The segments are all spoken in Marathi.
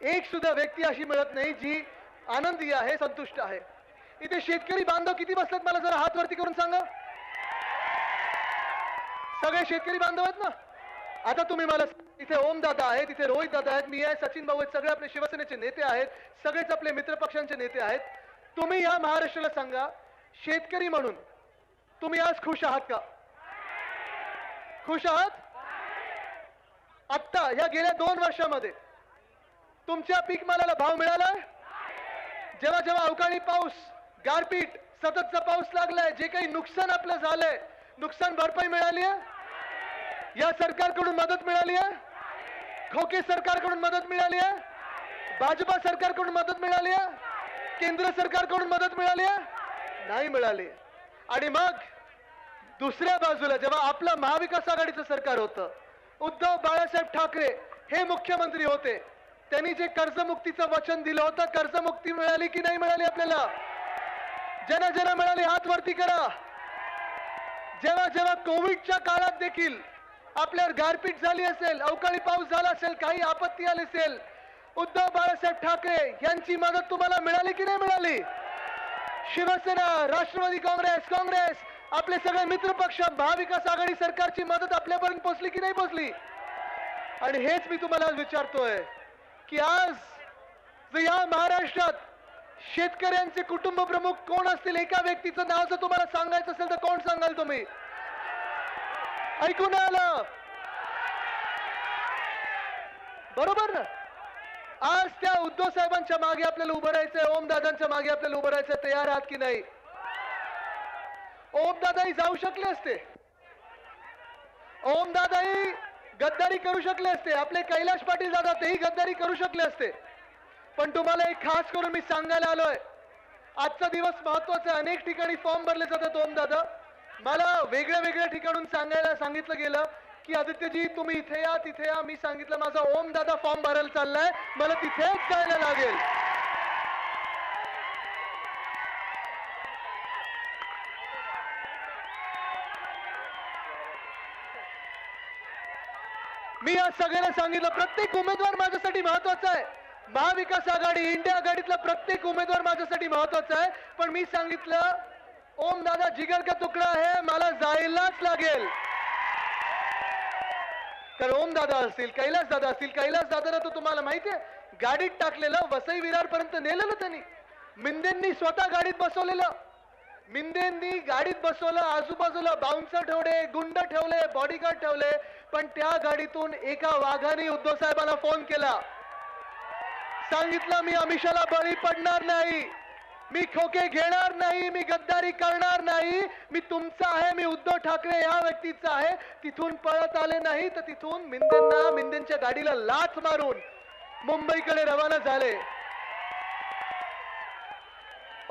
एक सुद्धा व्यक्ती अशी मिळत नाही जी आनंदी आहे संतुष्ट आहे. इथे शेतकरी बांधव किती बसलेत मला जरा हात वरती करून सांगा? सगळे शेतकरी बांधव आहेत ना? आता तुम्ही मला इथे ओम दादा आहेत इथे रोहित दादा आहेत मी आहे सचिन भाऊ आहेत सगळे आपले शिवसेनेचे नेते आहेत सगळेच आपले मित्र पक्षांचे नेते आहेत. तुम्ही या महाराष्ट्राला सांगा शेतकरी म्हणून तुम्ही आज खुश आहात का? खुश आहात? आत्ता या गेल्या दोन वर्षामध्ये तुमच्या पीक मालाला भाव मिळाला? जेव्हा जेव्हा अवकाळी पाऊस गारपीट सततचा पाऊस लागलाय जे काही नुकसान आपलं झालंय नुकसान भरपाई मिळाली आहे? या सरकारकडून मदत मिळाली आहे? खोके सरकारकडून मदत मिळाली आहे? भाजपा सरकारकडून मदत मिळाली आहे? केंद्र सरकारकडून मदत मिळाली आहे? नाही मिळाली. आणि मग दुसऱ्या बाजूला जेव्हा आपलं महाविकास आघाडीचं सरकार होतं उद्धव बाळासाहेब ठाकरे हे मुख्यमंत्री होते त्यांनी जे कर्जमुक्तीचं वचन दिलं होतं कर्जमुक्ती मिळाली की नाही मिळाली आपल्याला? ज्यांना ज्यांना मिळाली हात वरती करा. जेव्हा जेव्हा कोविडच्या काळात देखील आपल्यावर गारपीट झाली असेल अवकाळी पाऊस झाला असेल काही आपत्ती आली असेल उद्धव बाळासाहेब ठाकरे यांची मदत तुम्हाला मिळाली की नाही मिळाली? शिवसेना राष्ट्रवादी काँग्रेस काँग्रेस आपले सगळे मित्र पक्ष महाविकास आघाडी सरकारची मदत आपल्यापर्यंत पोहोचली की नाही पोहोचली? आणि हेच मी तुम्हाला आज विचारतोय. की आज जर या महाराष्ट्रात शेतकऱ्यांचे कुटुंब प्रमुख कोण असतील एका व्यक्तीचं नाव जर तुम्हाला सांगायचं असेल तर कोण सांगाल तुम्ही? ऐकून आलं? बरोबर ना? आज त्या उद्धव साहेबांच्या मागे आपल्याला उभं राहायचंय ओमदादांच्या मागे आपल्याला उभं राहायचं तयार आहात की नाही? ओमदादाही जाऊ शकले असते. ओमदादाही गद्दारी करू शकले असते. आपले कैलाश पाटील दादा तेही गद्दारी करू शकले असते. पण तुम्हाला एक खास करून मी सांगायला आलोय. आजचा दिवस महत्त्वाचा अनेक ठिकाणी फॉर्म भरले जातात ओम दादा. मला वेगळ्या वेगळ्या ठिकाणून सांगायला सांगितलं गेलं की आदित्यजी तुम्ही इथे या तिथे या. मी सांगितलं माझा ओम दादा फॉर्म भरायला चाललाय. मला तिथेच जायला लागेल. मी आज सगळ्यांना सांगितलं प्रत्येक उमेदवार माझ्यासाठी महत्त्वाचा आहे. महाविकास आघाडी इंडिया आघाडीतला प्रत्येक उमेदवार माझ्यासाठी महत्त्वाचा आहे. पण मी सांगितलं ओम दादा जिगर का तुकडा आहे मला जायलाच लागेल. तर ओम दादा असतील कैलास दादा असतील कैलास दादाला तो तुम्हाला माहिती आहे गाडीत टाकलेलं वसई विरार पर्यंत नेलेलं त्यांनी. मिंदेंनी स्वतः गाडीत बसवलेलं. मिंदेंनी गाडीत बसवलं आजूबाजूला बाउन्सर ठेवले गुंड ठेवले बॉडीगार्ड ठेवले. पण त्या गाडीतून एका वाघाने उद्धव साहेबांना फोन केला. सांगितलं मी अमिषाला बळी पडणार नाही. मी खोके घेणार नाही. मी गद्दारी करणार नाही. मी तुमचा आहे. मी उद्धव ठाकरे या व्यक्तीचा आहे. तिथून पळत आले नाही तर तिथून मिंदेंना मिंदेंच्या गाडीला लाच मारून मुंबईकडे रवाना झाले.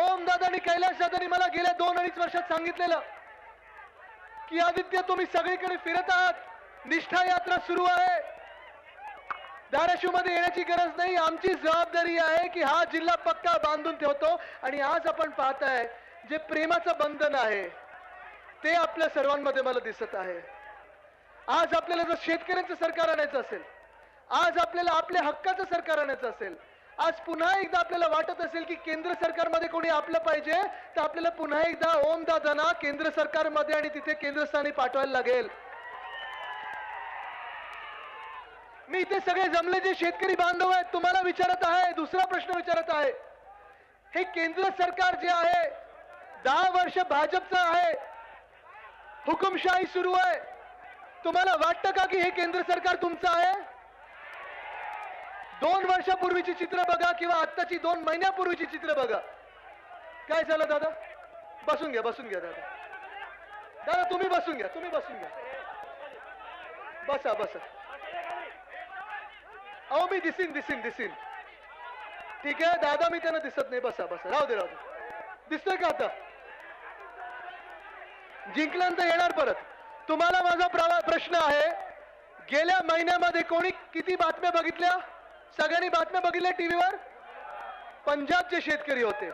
ओम दादा कैलाश दादानी मला गेल्या दोन अडीच वर्षात सांगितलेलं की आदित्य तुम्ही सगळीकडे फिरत आहात. निष्ठा यात्रा सुरू आहे. धाराशिवमध्ये येण्याची गरज नाही. आमची जबाबदारी आहे की हा जिल्हा पक्का बांधून ठेवतो आणि आज आपण पाहताय जे प्रेमाचं बंधन आहे ते आपल्या सर्वांमध्ये मला दिसत आहे. आज आपल्याला जर शेतकऱ्यांचं सरकार आणायचं असेल आज आपल्याला आपल्या हक्काचं सरकार आणायचं असेल आज पुन्हा एकदा आपल्याला वाटत असेल की केंद्र सरकारमध्ये कोणी आपलं पाहिजे तर आपल्याला पुन्हा एकदा ओम दादांना केंद्र सरकारमध्ये आणि तिथे केंद्रस्थानी पाठवायला लागेल. मी इथे सगळे जमले जे शेतकरी बांधव आहेत तुम्हाला विचारत आहे दुसरा प्रश्न विचारत आहे. हे केंद्र सरकार जे आहे दहा वर्ष भाजपचं आहे. हुकुमशाही सुरू आहे. तुम्हाला वाटतं का की हे केंद्र सरकार तुमचं आहे? दोन वर्षापूर्वीची चित्र बघा किंवा आत्ताची दोन महिन्यापूर्वीची चित्र बघा. काय झालं दादा? बसून घ्या बसून घ्या दादा. दादा तुम्ही बसून घ्या तुम्ही बसून घ्या. बसा बसा. अहो मी दिसीन दिसीन दिसीन. ठीक आहे दादा मी त्यांना दिसत नाही. बसा बसा. राहू दे राहू दे. दिसतोय का आता? जिंकल्यानंतर येणार परत. तुम्हाला माझा प्रश्न आहे गेल्या महिन्यामध्ये कोणी किती बातम्या बघितल्या? सगळ्यांनी बातम्या बघितल्या टीव्हीवर? पंजाबचे शेतकरी होते.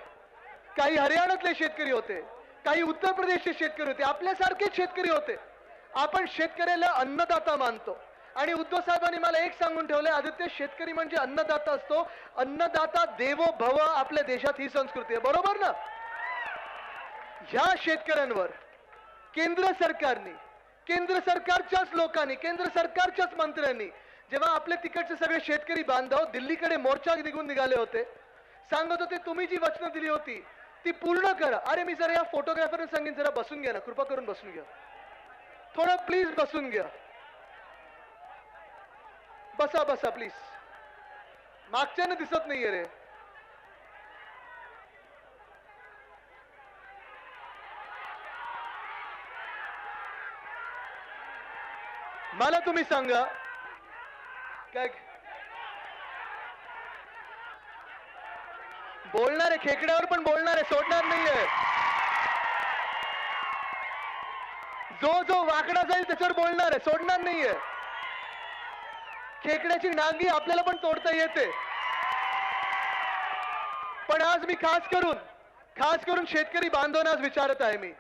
काही हरियाणातले शेतकरी होते. काही उत्तर प्रदेशचे शेतकरी होते. आपल्यासारखेच शेतकरी होते. आपण शेतकऱ्याला अन्नदाता मानतो. आणि उद्धव साहेबांनी मला एक सांगून ठेवलंय आदित्य शेतकरी म्हणजे अन्नदाता असतो. अन्नदाता देवो भव आपल्या देशात ही संस्कृती आहे बरोबर ना? ह्या शेतकऱ्यांवर केंद्र सरकारने केंद्र सरकारच्याच लोकांनी केंद्र सरकारच्याच मंत्र्यांनी जेव्हा आपले तिकडचे सगळे शेतकरी बांधव दिल्लीकडे मोर्चा निघून निघाले होते सांगत होते तुम्ही जी वचनं दिली होती ती पूर्ण करा. अरे मी जरा या फोटोग्राफरने सांगेन जरा बसून घ्या ना कृपा करून बसून घ्या. थोडं प्लीज बसून घ्या. बसा बसा प्लीज मागच्यानं दिसत नाहीये रे. मला तुम्ही सांगा काय बोलणार आहे खेकड्यावर पण बोलणार आहे सोडणार नाहीये. जो जो वाकडा जाईल त्याच्यावर बोलणार आहे सोडणार नाहीये. खेकड्याची नांगी आपल्याला पण तोडता येते. पण आज मी खास करून खास करून शेतकरी बांधवांना आज विचारत आहे मी.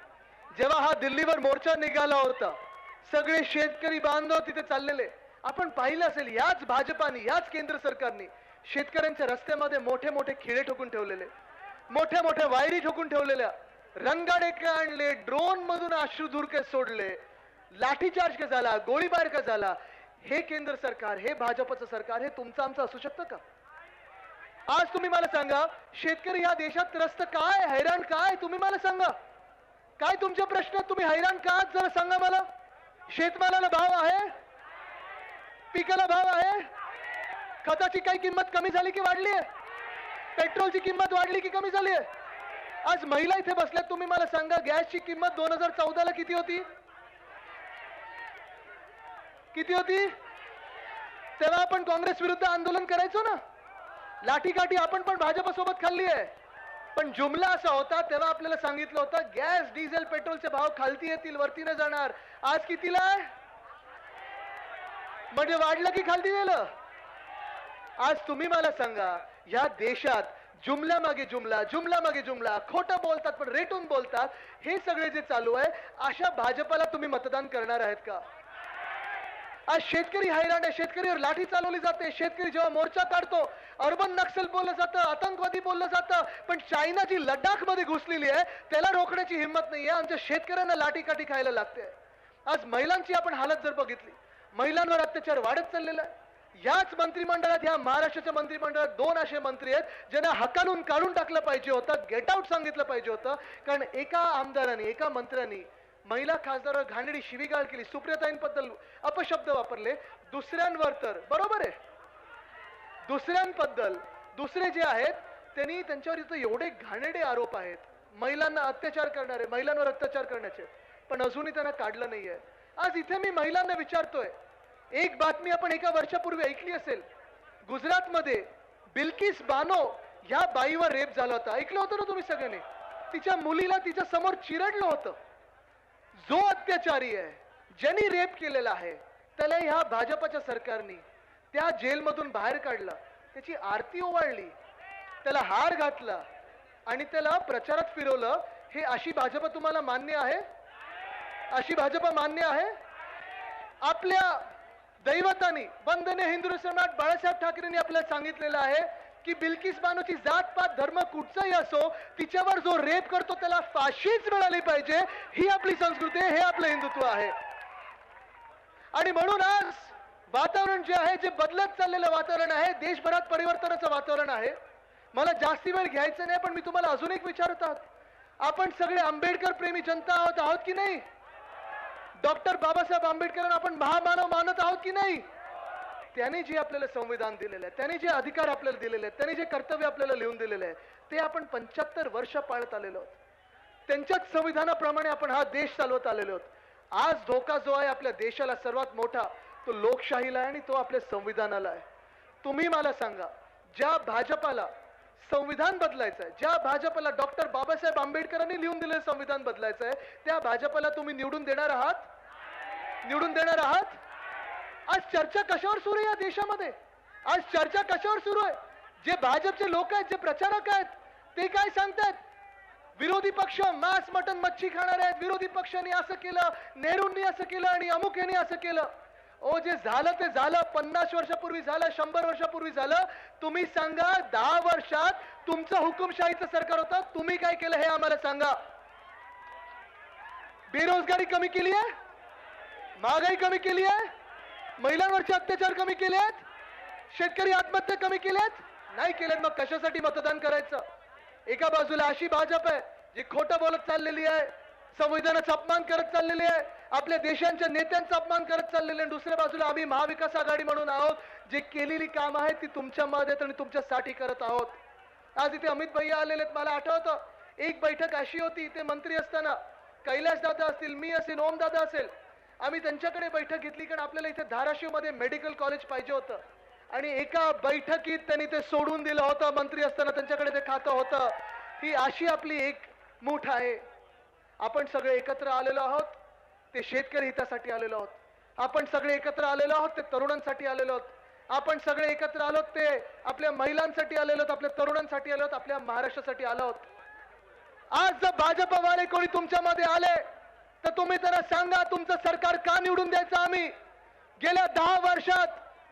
जेव्हा हा दिल्लीवर मोर्चा निघाला होता सगळे शेतकरी बांधव तिथे चाललेले. आपण पाहिलं असेल याच भाजपाने याच केंद्र सरकारने शेतकऱ्यांच्या रस्त्यामध्ये मोठे मोठे खिळे ठोकून ठेवलेले. मोठ्या मोठ्या वायरी ठोकून ठेवलेल्या. रंगाडे का आणले ड्रोन मधून अश्रू के सोडले. लाठीचार्ज का झाला गोळीबार का झाला हे केंद्र सरकार हे भाजपचं सरकार हे तुमचं आमचं असू शकतं का? आज तुम्ही मला सांगा शेतकरी या देशात त्रस्त काय? हैराण काय? तुम्ही मला सांगा. काय तुमचे प्रश्न? तुम्ही हैराण का? जरा सांगा मला. शेतमालाला भाव आहे? पिकाला भाव आहे? खताची काही किंमत कमी झाली की वाढली आहे? पेट्रोलची किंमत वाढली की कमी झाली आहे? आज महिला इथे बसल्यात तुम्ही मला सांगा गॅसची किंमत दोन हजार चौदाला किती होती? किती होती? तेव्हा आपण काँग्रेस विरुद्ध आंदोलन करायचो ना? लाठीकाठी आपण पण भाजपसोबत खाल्ली आहे. पण जुमला असा होता तेव्हा आपल्याला सांगितलं होतं गॅस डिझेल पेट्रोलचे भाव खालती येतील वरती न जाणार. आज कितीला आहे? म्हणजे वाढलं की खालती गेलं? आज तुम्ही मला सांगा या देशात जुमल्या मागे जुमला जुमला मागे जुमला खोटं बोलतात पण रेटून बोलतात हे सगळे जे चालू आहे अशा भाजपाला तुम्ही मतदान करणार आहेत का? आज शेतकरी हैराण आहे. शेतकरीवर लाठी चालवली जाते. शेतकरी जेव्हा मोर्चा काढतो अर्बन नक्षल बोललं जातं आतंकवादी बोललं जातं पण चायना जी लडाखमध्ये घुसलेली आहे त्याला रोखण्याची हिंमत नाहीये. आमच्या शेतकऱ्यांना लाठी काठी खायला लागते. आज महिलांची आपण हालत जर बघितली महिलांवर अत्याचार वाढत चाललेला आहे. याच मंत्रिमंडळात या महाराष्ट्राच्या मंत्रिमंडळात दोन असे मंत्री आहेत ज्यांना हकालून काढून टाकलं पाहिजे होतं गेट आउट सांगितलं पाहिजे होतं. कारण एका आमदाराने एका मंत्र्यांनी महिला खासदारावर घाणेरडी शिवीगाळ केली. सुप्रियताईंबद्दल अपशब्द वापरले. दुसऱ्यांवर तर बरोबर आहे. दुसऱ्यांबद्दल दुसरे जे आहेत त्यांनी त्यांच्यावर इथं एवढे घाणेरडे आरोप आहेत. महिलांना अत्याचार करणारे महिलांवर अत्याचार करण्याचे. पण अजूनही त्यांना काढलं नाहीये. आज इथे मी महिलांना विचारतोय. एक बातमी आपण एका वर्षापूर्वी ऐकली असेल. गुजरातमध्ये बिल्किस बानो ह्या बाईवर रेप झाला होता. ऐकलं होतं ना तुम्ही सगळ्यांनी? तिच्या मुलीला तिच्या समोर चिरडलं होतं. जो अत्याचारी आहे ज्यांनी रेप केलेला आहे त्याला ह्या भाजपच्या सरकारने त्या जेलमधून बाहेर काढलं. त्याची आरती ओवाळली त्याला हार घातला आणि त्याला प्रचारात फिरवलं. हे अशी भाजप तुम्हाला मान्य आहे? अशी भाजप मान्य आहे? आपल्या दैवतानी वंदने हिंदू सम्राट बाळासाहेब ठाकरेंनी आपल्याला सांगितलेलं आहे की बिल्किस बानूची जात पात धर्म कुठचाही असो तिच्यावर जो रेप करतो त्याला फाशीच मिळाली पाहिजे. ही आपली संस्कृती आहे हे आपलं हिंदुत्व आहे. आणि म्हणून आज वातावरण जे आहे जे बदलत चाललेलं वातावरण आहे देशभरात परिवर्तनाचं वातावरण आहे. मला जास्ती वेळ घ्यायचं नाही पण मी तुम्हाला अजून एक विचारतात आपण सगळे आंबेडकर प्रेमी जनता आहोत आहोत की नाही? डॉक्टर बाबासाहेब आंबेडकरांना आपण महामानव मानत आहोत की नाही? त्याने जे आपल्याला संविधान दिलेलं आहे त्याने जे अधिकार आपल्याला दिलेले आहेत त्याने जे कर्तव्य आपल्याला लिहून दिलेले आहे ते आपण पंच्याहत्तर वर्ष पाळत आलेलो आहोत. त्यांच्याच संविधानाप्रमाणे आपण हा देश चालवत आलेलो आहोत. आज धोका जो आहे आपल्या देशाला सर्वात मोठा तो लोकशाहीला आहे आणि तो आपल्या संविधानाला आहे. तुम्ही मला सांगा ज्या भाजपाला संविधान बदलायचं आहे ज्या भाजपाला डॉक्टर बाबासाहेब आंबेडकरांनी लिहून दिलेलं संविधान बदलायचं आहे त्या भाजपाला तुम्ही निवडून देणार आहात? निवडून देणार आहात? आज चर्चा कशावर सुरू आहे या देशामध्ये? आज चर्चा कशावर सुरू आहे? जे भाजपचे लोक आहेत जे प्रचारक आहेत ते काय सांगतात विरोधी पक्ष मांस मटन मच्छी खाणार आहेत. विरोधी पक्षांनी असं केलं नेहरूंनी असं केलं आणि अमुक यांनी असं केलं. ओ जे झालं ते झालं. पन्नास वर्षापूर्वी झालं शंभर वर्षापूर्वी झालं. तुम्ही सांगा दहा वर्षात तुमचं हुकुमशाहीचं सरकार होतं. तुम्ही काय केलं हे आम्हाला सांगा. बेरोजगारी कमी केली आहे? महागाई कमी केली आहे? महिलांवरचे अत्याचार कमी केलेत? शेतकरी आत्महत्या कमी केल्यात नाही केल्यात मग कशासाठी मतदान करायचं? एका बाजूला अशी भाजप आहे जी खोटं बोलत चाललेली आहे संविधानाचा अपमान करत चाललेली आहे आपल्या देशांच्या नेत्यांचा अपमान करत चाललेले आहे. दुसऱ्या बाजूला आम्ही महाविकास आघाडी म्हणून आहोत जे केलेली काम आहेत ती तुमच्या मदत आणि तुमच्यासाठी करत आहोत. आज इथे अमित भैया आलेले आहेत मला आठवतं एक बैठक अशी होती इथे मंत्री असताना कैलाश दादा असतील मी असेल ओम दादा असेल आम्ही त्यांच्याकडे बैठक घेतली कारण आपल्याला इथे धाराशिवमध्ये मेडिकल कॉलेज पाहिजे होतं. आणि एका बैठकीत त्यांनी ते सोडून दिलं होतं मंत्री असताना त्यांच्याकडे ते खातं होतं. ही अशी आपली एक मूठ आहे. आपण सगळे एकत्र आलेलो आहोत ते शेतकरी हितासाठी आलेलो आहोत. आपण सगळे एकत्र आलेलो आहोत ते तरुणांसाठी आलेलो आहोत. आपण सगळे एकत्र आलो ते आपल्या महिलांसाठी आलेलो आहोत आपल्या तरुणांसाठी आलो आहोत आपल्या महाराष्ट्रासाठी आलो आहोत. आज जर भाजपवाले कोणी तुमच्यामध्ये आले तर तुम्ही जरा सांगा तुमचं सरकार का निवडून द्यायचं आम्ही? गेल्या दहा वर्षात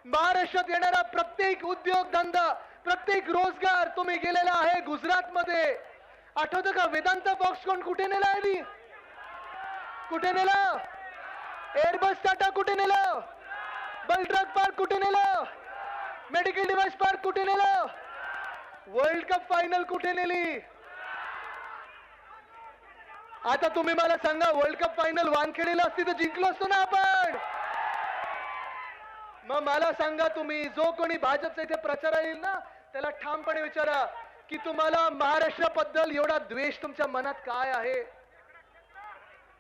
महाराष्ट्रात येणारा प्रत्येक उद्योगधंदा प्रत्येक रोजगार तुम्ही गेलेला आहे गुजरातमध्ये. आठवतं का वेदांत बॉक्स कोण कुठे नेला आहे कुठे नेला? एअरबस टाटा कुठे नेलं? बल पार्क कुठे नेलं? मेडिकल डिवाइस पार्क कुठे नेलं? वर्ल्ड कप फायनल कुठे नेली? आता तुम्ही मला सांगा वर्ल्ड कप फायनल वानखेडीला असती तर जिंकलो असतो ना आपण? मग मला सांगा तुम्ही जो कोणी भाजपचा इथे प्रचार येईल ना त्याला ठामपणे विचारा की तुम्हाला महाराष्ट्राबद्दल एवढा द्वेष तुमच्या मनात काय आहे?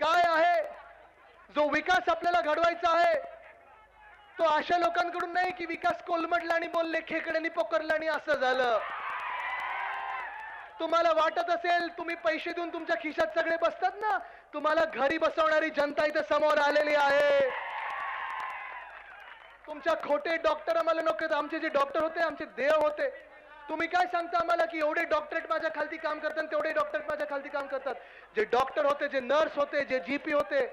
काय आहे? जो विकास आपल्याला घडवायचा आहे तो अशा लोकांकडून नाही की विकास कोलमडला आणि बोलले खेकड्यांनी पोकरला आणि असं झालं. तुम्हाला वाटत असेल तुम्ही पैसे देऊन तुमच्या खिशात सगळे बसतात ना? तुम्हाला घरी बसवणारी जनता इथे समोर आलेली आहे. तुमच्या खोटे डॉक्टर आम्हाला नको आमचे जे डॉक्टर होते आमचे देव होते. तुम्ही काय सांगता आम्हाला की एवढे डॉक्टरेट माझ्या खालती काम करतात तेवढे डॉक्टरेट माझ्या खालती काम करतात? जे डॉक्टर होते जे नर्स होते जे जीपी होते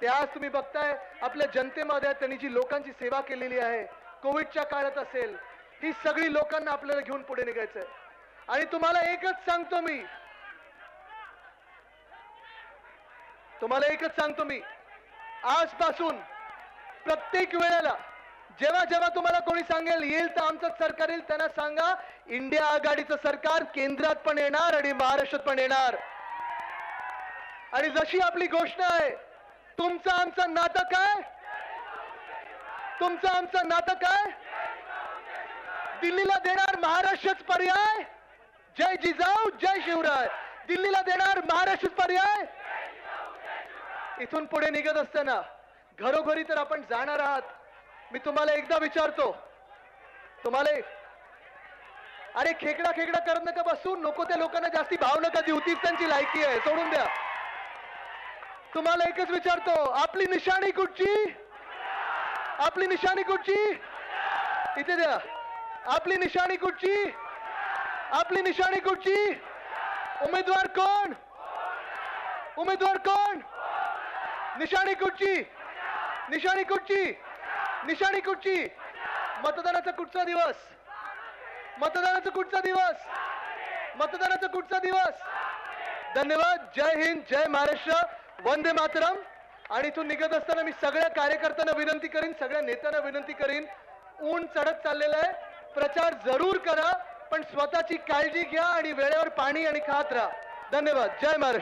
ते आज तुम्ही बघताय. आपल्या जनतेमध्ये त्यांनी जी लोकांची सेवा केलेली आहे कोविडच्या काळात असेल ही सगळी लोकांना आपल्याला घेऊन पुढे निघायचंय. आणि तुम्हाला एकच सांगतो मी. तुम्हाला एकच सांगतो मी. आजपासून प्रत्येक वेळेला जेव्हा जेव्हा तुम्हाला कोणी सांगेल येईल तर आमचं सरकार येईल त्यांना सांगा इंडिया आघाडीचं सरकार केंद्रात पण येणार आणि महाराष्ट्रात पण येणार. आणि जशी आपली घोषणा आहे तुमचं आमचं नातं काय? तुमचं आमचं नातं काय? दिल्लीला देणार महाराष्ट्रच पर्याय? जय जिजाऊ जय शिवराय. दिल्लीला देणार महाराष्ट्र पर्याय? इथून पुढे निघत असताना घरोघरी तर आपण जाणार आहात. मी तुम्हाला एकदा विचारतो. तुम्हाला अरे खेकडा खेकडा करत नका बसू. नको त्या लोकांना जास्ती भाव नका देऊ. तीच त्यांची लायकी आहे. सोडून द्या. तुम्हाला एकच विचारतो. आपली निशाणी कुठची? आपली निशाणी कुठची? इथे द्या. आपली निशाणी कुठची? आपली निशाणी कुठची? उमेदवार कोण? उमेदवार कोण? निशाणी कुठची? निशाणी कुठची? निशाणी कुठची? मतदानाचा कुठचा दिवस? मतदानाचा कुठचा दिवस? मतदानाचा कुठचा दिवस? धन्यवाद. जय हिंद जय महाराष्ट्र. वंदे मातरम. आणि इथून निघत असताना मी सगळ्या कार्यकर्त्यांना विनंती करीन सगळ्या नेत्यांना विनंती करीन. ऊन चढत चाललेलं आहे. प्रचार जरूर करा. पण स्वतःची काळजी घ्या आणि वेळेवर पाणी आणि खात राहा. धन्यवाद. जय महाराष्ट्र.